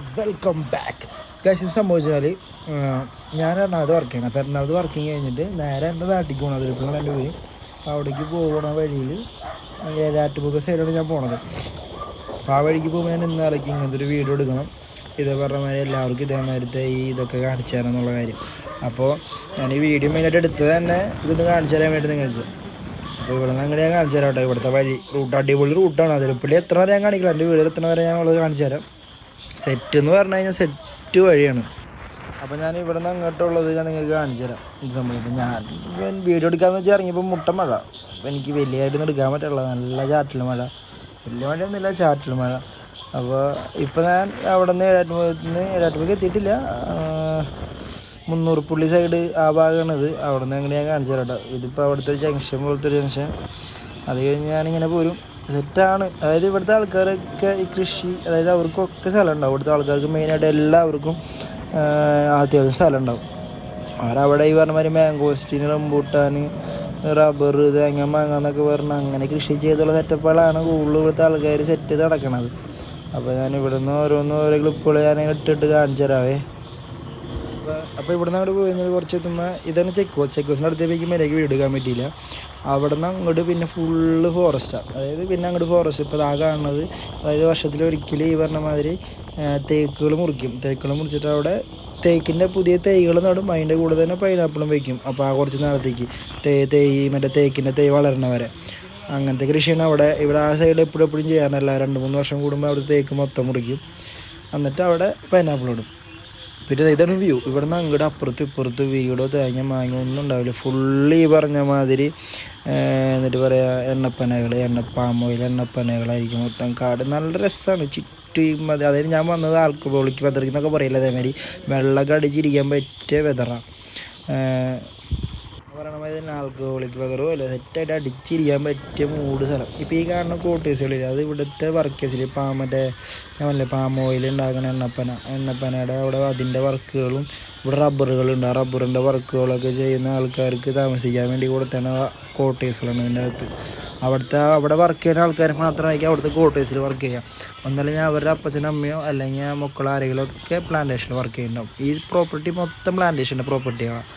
Welcome back കാശ് സംഭവിച്ചാൽ ഞാൻ എറണാകുളത്ത് വർക്ക് ചെയ്യണം. അപ്പോൾ എറണാകുളത്ത് വർക്കിംഗ് കഴിഞ്ഞിട്ട് നേരെ എന്റെ നാട്ടിലേക്ക് പോകണം അതിലിപ്പോൾ എന്റെ അപ്പോൾ അവിടേക്ക് പോകണ വഴിയിൽ ഏഴാറ്റുപുക സൈഡിലാണ് ഞാൻ പോണത്. അപ്പോൾ ആ വഴിക്ക് പോകുമ്പോൾ ഞാൻ ഇന്നാളേക്ക് ഇങ്ങനത്തെ ഒരു വീഡിയോ എടുക്കണം. ഇതേ പറഞ്ഞ മാതിരി എല്ലാവർക്കും ഇതേമാതിരത്തെ ഈ ഇതൊക്കെ കാണിച്ചു തരാം എന്നുള്ള കാര്യം. അപ്പോൾ ഞാൻ ഈ വീഡിയോ മെയിനായിട്ട് എടുത്തത് തന്നെ ഇതൊന്ന് കാണിച്ചു തരാൻ വേണ്ടി നിങ്ങൾക്ക്. അപ്പോൾ ഇവിടെ നിന്ന് അങ്ങനെ ഞാൻ കാണിച്ചു തരാം കേട്ടോ. ഇവിടുത്തെ വഴി റൂട്ട് അടിപൊളി റൂട്ടാണ് അതിലിപ്പള്ളി എത്ര വരെ ഞാൻ കാണിക്കില്ല. എന്റെ വീട് എത്ര വരെ ഞാൻ ഉള്ളത് കാണിച്ചു തരാം. സെറ്റ് എന്ന് പറഞ്ഞു കഴിഞ്ഞാൽ സെറ്റ് വഴിയാണ്. അപ്പോൾ ഞാൻ ഇവിടെ നിന്ന് അങ്ങോട്ടുള്ളത് ഞാൻ നിങ്ങൾക്ക് കാണിച്ചു തരാം. ഇത് സംബന്ധിച്ച് ഞാൻ വീഡിയോ എടുക്കാമെന്ന് വെച്ചാൽ ഇറങ്ങിയപ്പോൾ മുട്ട മഴ. അപ്പോൾ എനിക്ക് വലിയതായിട്ടൊന്നും എടുക്കാൻ പറ്റുള്ള നല്ല ചാറ്റൽ മഴ. വലിയ മഴയൊന്നുമില്ല ചാറ്റൽ മഴ. അപ്പോൾ ഇപ്പം ഞാൻ അവിടെ നിന്ന് ഏഴാറ്റുമുഖത്ത് നിന്ന് എത്തിയിട്ടില്ല മുന്നൂറ് പുള്ളി സൈഡ് ആ ഭാഗമാണ് ഇത്. അവിടെ നിന്ന് അങ്ങനെ ഞാൻ കാണിച്ചു തരാം കേട്ടോ ഇതിപ്പോൾ അവിടുത്തെ ഒരു ജംഗ്ഷൻ പോലത്തെ ഒരു ജംഗ്ഷൻ അത് കഴിഞ്ഞ് ഞാനിങ്ങനെ പോരും. സെറ്റാണ് അതായത് ഇവിടുത്തെ ആൾക്കാരൊക്കെ ഈ കൃഷി അതായത് അവർക്കൊക്കെ സ്ഥലം ഉണ്ടാവും ഇവിടുത്തെ ആൾക്കാർക്ക് മെയിനായിട്ട് എല്ലാവർക്കും അത്യാവശ്യം സ്ഥലം ഉണ്ടാവും അവരവിടെ ഈ പറഞ്ഞ മാതിരി മാങ്കോസ്റ്റീൻ റംബൂട്ടാൻ റബ്ബർ തേങ്ങ മാങ്ങ എന്നൊക്കെ പറഞ്ഞ് അങ്ങനെ കൃഷി ചെയ്തുള്ള സെറ്റപ്പുകളാണ് കൂടുതൽ ഇവിടുത്തെ ആൾക്കാർ സെറ്റ് ചെയ്ത് നടക്കണത്. അപ്പോൾ ഞാൻ ഇവിടുന്ന് ഓരോന്ന് ഓരോ ക്ലിപ്പുകൾ ഞാൻ ഇട്ടിട്ട് കാണിച്ചു തരാവേ അപ്പോൾ ഇവിടുന്ന് അങ്ങോട്ട് പോയി കഴിഞ്ഞാൽ കുറച്ച് എത്തുമ്പോൾ ഇതാണ് ചെക്ക് പോസ്റ്റ് ചെക്ക് പോസ്റ്റിന്റെ അടുത്തേക്ക് മേലേക്ക് വീട് എടുക്കാൻ പറ്റിയില്ല. അവിടെ നിന്ന് അങ്ങോട്ട് പിന്നെ ഫുള്ള് ഫോറസ്റ്റാണ് അതായത് പിന്നെ അങ്ങോട്ട് ഫോറസ്റ്റ് ഇപ്പോൾ ആ കാണുന്നത്. അതായത് വർഷത്തിൽ ഒരിക്കലും ഈ പറഞ്ഞ മാതിരി തേക്കുകൾ മുറിക്കും. തേക്കുകൾ മുറിച്ചിട്ട് അവിടെ തേക്കിന്റെ പുതിയ തൈകൾ നടും. അതിന്റെ കൂടെ തന്നെ പൈനാപ്പിളും വയ്ക്കും അപ്പോൾ ആ കുറച്ച് നാളത്തേക്ക് തേ തേ മറ്റേ തേക്കിന്റെ തൈ വളരണ വരെ. അങ്ങനത്തെ കൃഷിയാണ് അവിടെ. ഇവിടെ ആ സൈഡിൽ എപ്പോഴും എപ്പോഴും ചെയ്യാറില്ല രണ്ട് മൂന്ന് വർഷം കൂടുമ്പോൾ അവിടെ തേക്ക് മൊത്തം മുറിക്കും. എന്നിട്ട് അവിടെ പൈനാപ്പിൾ ഇടും. പിന്നെ ഇതാണ് വ്യൂ ഇവിടെ നിന്ന് അങ്ങോട്ട് അപ്പുറത്ത് ഇപ്പുറത്ത് വീടോ തേങ്ങ മാങ്ങ ഒന്നും ഉണ്ടാവില്ല. ഫുള്ള് ഈ പറഞ്ഞ മാതിരി എന്നിട്ട് പറയാ എണ്ണപ്പനകൾ എണ്ണ പാമോയിൽ എണ്ണപ്പനകളായിരിക്കും മൊത്തം കാട്. നല്ല രസമാണ് ചുറ്റും അതായത് ഞാൻ വന്നത് ആൽക്കബോളിക്ക് വെതറിക്കുന്നൊക്കെ പറയില്ല അതേമാതിരി. വെള്ളമൊക്കെ അടിച്ചിരിക്കാൻ പറ്റിയ വെതറാണ് പറയണ മാതിരി തന്നെ ആൽക്കഹോളിക് പകറോ അല്ല സെറ്റായിട്ട് അടിച്ചിരിക്കാൻ പറ്റിയ മൂട് സ്ഥലം ഇപ്പോൾ ഈ കാണുന്ന കോട്ടേഴ്സുകളിൽ അത് ഇവിടുത്തെ വർക്കേഴ്സിൽ പാ മറ്റേ ഞാൻ പറഞ്ഞില്ലേ പാം ഓയിൽ ഉണ്ടാക്കുന്ന എണ്ണപ്പന എണ്ണപ്പനയുടെ അവിടെ അതിന്റെ വർക്കുകളും ഇവിടെ റബ്ബറുകളുണ്ട്. ആ റബ്ബറിന്റെ വർക്കുകളൊക്കെ ചെയ്യുന്ന ആൾക്കാർക്ക് താമസിക്കാൻ വേണ്ടി കൊടുത്താണ് കോട്ടേഴ്സുകളാണ് ഇതിന്റെ അകത്ത്. അവിടുത്തെ അവിടെ വർക്ക് ചെയ്യുന്ന ആൾക്കാർ മാത്രമായിരിക്കും അവിടുത്തെ കോട്ടേഴ്സിൽ വർക്ക് ചെയ്യാം ഞാൻ അവരുടെ അപ്പച്ചനും അമ്മയോ അല്ലെങ്കിൽ മക്കളോ ആരെങ്കിലും ഒക്കെ പ്ലാന്റേഷനിൽ വർക്ക് ചെയ്യുന്നുണ്ടാവും. ഈ പ്രോപ്പർട്ടി മൊത്തം പ്ലാന്റേഷന്റെ പ്രോപ്പർട്ടികളാണ്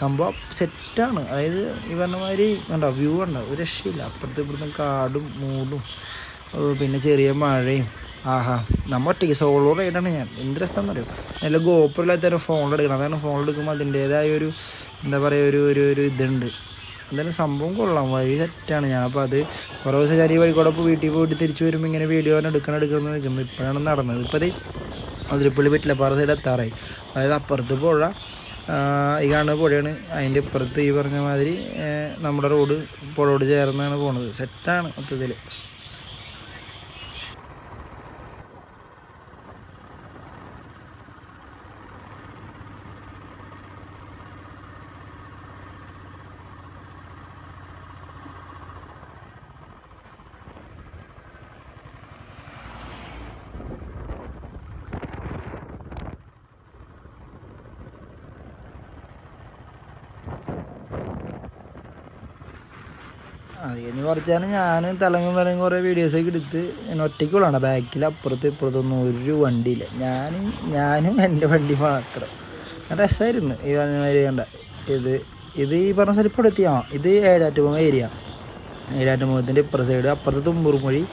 സംഭവം സെറ്റാണ് അതായത് ഈ പറഞ്ഞ മാതിരി കണ്ടോ വ്യൂ ഉണ്ടോ ഒരു രക്ഷയില്ല. അപ്പുറത്ത് ഇപ്പുറത്തും കാടും മൂടും. പിന്നെ ചെറിയ മഴയും. ആഹാ നമ്മൾ ഒറ്റയ്ക്ക് സോളോ റൈഡാണ് ഞാൻ. എന്ത് രസമാണെന്ന് അറിയോ നല്ല ഗോപുരമില്ലാത്ത ഫോണിലെടുക്കണം അതാണ് ഫോണിലെടുക്കുമ്പോൾ അതിന്റേതായ ഒരു എന്താ പറയുക ഒരു ഒരു ഒരു ഇതുണ്ട്. എന്തായാലും സംഭവം കൊള്ളാം. വഴി സെറ്റാണ് ഞാൻ. അപ്പോൾ അത് കുറേ ദിവസം ഞാൻ വഴി കൂടെ വീട്ടിൽ പോയിട്ട് തിരിച്ചു വരുമ്പോൾ ഇങ്ങനെ വീഡിയോ എടുക്കണം എടുക്കണം എന്ന് വെക്കുന്നത് ഇപ്പോഴാണ് നടന്നത്. ഇപ്പോൾ അത് അതിരിപ്പള്ളി പാറ സൈഡ് എത്താറായി. അതായത് അപ്പുറത്ത് പുഴ ഈ കാണുന്ന പുഴയാണ്. അതിന്റെ ഇപ്പുറത്ത് ഈ പറഞ്ഞ മാതിരി നമ്മുടെ റോഡ് പുഴയോട് ചേർന്നാണ് പോണത്. സെറ്റാണ് മൊത്തത്തിൽ അത് കഴിഞ്ഞ് പറിച്ചാൽ ഞാൻ തലങ്ങും വിലങ്ങും കുറേ വീഡിയോസൊക്കെ എടുത്ത് ഞാൻ ഒറ്റയ്ക്കുള്ളതാണ് ബാക്കിൽ അപ്പുറത്ത് ഇപ്പുറത്തൊന്നും ഒരു വണ്ടിയില്ല. ഞാനും ഞാനും എന്റെ വണ്ടി മാത്രം. രസമായിരുന്നു ഈ പറഞ്ഞ മാതിരി കണ്ട. ഇത് ഇത് ഈ പറഞ്ഞ സ്ഥലം ഇപ്പോൾ എത്തിയാ? ഇത് ഏഴാറ്റുമുഖം ഏരിയ. ഏഴാറ്റുമുഖത്തിന്റെ ഇപ്പുറ സൈഡ് അപ്പുറത്ത് തുമ്പൂർമൊഴി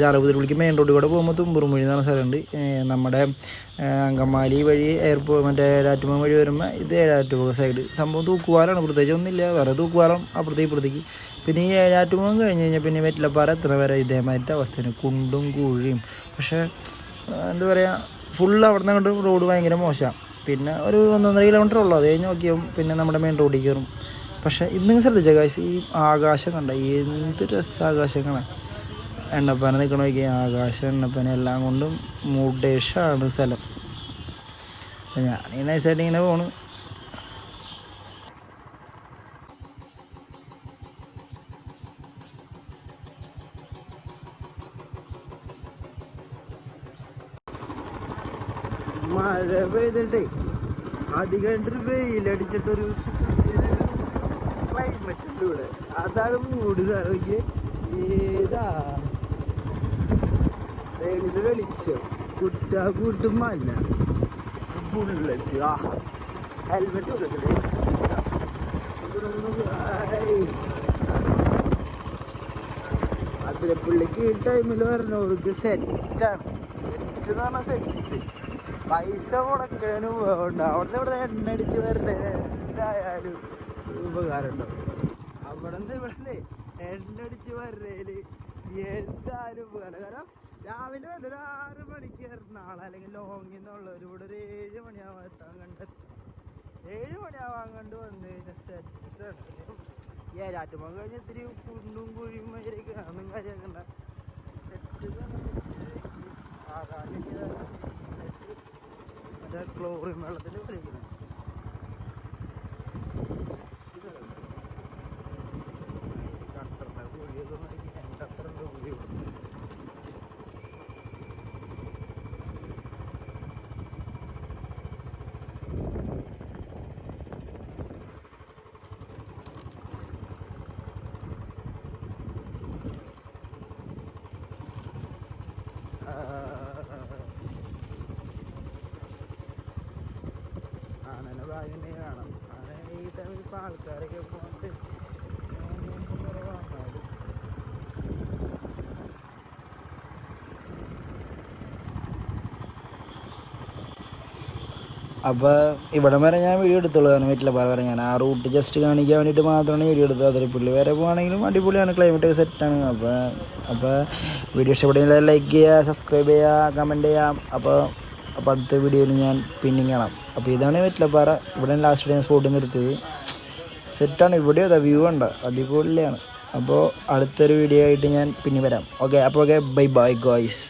ജാറപുതിരിക്ക് മെയിൻ റോഡിൽ കൂടെ പോകുമ്പോൾ തുമ്പുറുമൊഴി എന്ന് പറഞ്ഞ സ്ഥലമുണ്ട്. നമ്മുടെ അങ്കമാലി വഴി എയർപോർട്ട് മറ്റേ ഏഴാറ്റുമുഖം വഴി വരുമ്പോൾ ഇത് ഏഴാറ്റുമുഖം സൈഡ് സംഭവം തൂക്കുവാലാണ് പ്രത്യേകിച്ച് ഒന്നുമില്ല. വേറെ തൂക്കുവാലം അപ്പുറത്തേക്ക് ഇപ്പുറത്തേക്ക്. പിന്നെ ഈ ഏഴാറ്റുമുഖം കഴിഞ്ഞ് കഴിഞ്ഞാൽ പിന്നെ വെറ്റിലപ്പാറ എത്ര വരെ ഇതേമാതിരത്തെ അവസ്ഥയാണ്. കുണ്ടും കൂഴിയും. പക്ഷേ എന്താ പറയുക ഫുൾ അവിടെ നിന്ന് റോഡ് ഭയങ്കര മോശമാണ് പിന്നെ ഒരു ഒന്നൊന്നര കിലോമീറ്റർ ഉള്ളൂ. അത് കഴിഞ്ഞ് നോക്കിയാൽ പിന്നെ നമ്മുടെ മെയിൻ റോഡിൽ കയറും പക്ഷേ ഇന്ന് ശ്രദ്ധിച്ച കാശ് ഈ ആകാശം കണ്ട? എന്ത് രസ ആകാശം കാണാൻ. എണ്ണപ്പന നിൽക്കണ നോക്കിയാൽ ആകാശം എണ്ണപ്പന എല്ലാം കൊണ്ടും മുടേഷാണ് സ്ഥലം. അപ്പം ഞാനീ നൈസായിട്ട് ഇങ്ങനെ പോണ്. മഴ പെയ്തിട്ടേ അധികമായിട്ടൊരു വെയിലടിച്ചിട്ടൊരു ക്ലൈമറ്റ് ഉണ്ട് ഇവിടെ. അതാണ് മൂട് സാറൊക്കെ ഏതാ? വെളിത് വെളിച്ചം. കുട്ട കൂട്ടുമല്ല. ബുള്ളറ്റ് ആ ഹെൽമെറ്റ് അതിലെ പുള്ളിക്ക് ഈ ടൈമിൽ പറഞ്ഞവർക്ക് സെറ്റാണ് സെറ്റ് എന്ന് പറഞ്ഞാൽ സെറ്റ് പൈസ മുടക്കണേന് പോകണ്ട അവിടുന്ന് ഇവിടെ എണ്ണ അടിച്ച് വരണ്ടേ? എന്തായാലും അവിടെ നിന്ന് ഇവിടെ എണ്ണ അടിച്ച് വരണേൽ എന്തായാലും ഉപകാരം കാരണം രാവിലെ ഒരു ആറ് മണിക്ക് എറണാകുളം അല്ലെങ്കിൽ ലോങ്ങിൽ നിന്നുള്ളവർ ഇവിടെ ഒരു ഏഴ് മണിയാവാൻ എത്താൻ കണ്ടെത്തും ഏഴ് മണിയാവാൻ കണ്ട് വന്ന് കഴിഞ്ഞാൽ സെറ്റാണ് ഏരാറ്റുമ്പോൾ കഴിഞ്ഞ് ഇത്തിരി കുണ്ടും കുഴിയും മയിലേക്ക് അതൊന്നും കാര്യമാക്കണ്ട സെറ്റ് തന്നെ സെറ്റ് മറ്റേ ക്ലോറിൻ വെള്ളത്തിൽ കളിക്കണം കട്ടറിന്റെ കുഴിയൊക്കെ നോക്കി എന്റെ അത്ര ഉണ്ട് കുഴി ആനനെ ഭാഗ്യനെ കാണാം ആന ഈ ടൈമിൽ ഇപ്പം ആൾക്കാരൊക്കെ അപ്പോൾ ഇവിടം വരെ ഞാൻ വീഡിയോ എടുത്തോളൂ കാരണം വീട്ടിലെ പറയാൻ ഞാൻ ആ റൂട്ട് ജസ്റ്റ് കാണിക്കാൻ വേണ്ടിയിട്ട് മാത്രമാണ് വീഡിയോ എടുത്തത്. അതിരപ്പള്ളി വരെ പോകുകയാണെങ്കിലും അടിപൊളിയാണ്. ക്ലൈമറ്റ് സെറ്റാണ് അപ്പോൾ അപ്പോൾ വീഡിയോ ഇഷ്ടപ്പെടുന്ന ലൈക്ക് ചെയ്യുക സബ്സ്ക്രൈബ് ചെയ്യുക കമന്റ് ചെയ്യാം അപ്പോൾ അപ്പോൾ അടുത്ത വീഡിയോയിൽ ഞാൻ പിന്നിങ്ങണം. അപ്പോൾ ഇതാണ് വെറ്റിലപ്പാറ ഇവിടെ ലാസ്റ്റ് ഞാൻ സ്പോട്ട് നിർത്തിയത്. സെറ്റാണ് ഇവിടെ അതാ വ്യൂ ഉണ്ട് അടിപൊളിയാണ്. അപ്പോൾ അടുത്തൊരു വീഡിയോ ആയിട്ട് ഞാൻ പിന്നെ വരാം. ഓക്കെ അപ്പോൾ ഓക്കെ ബൈ ബൈ ഗോയ്സ്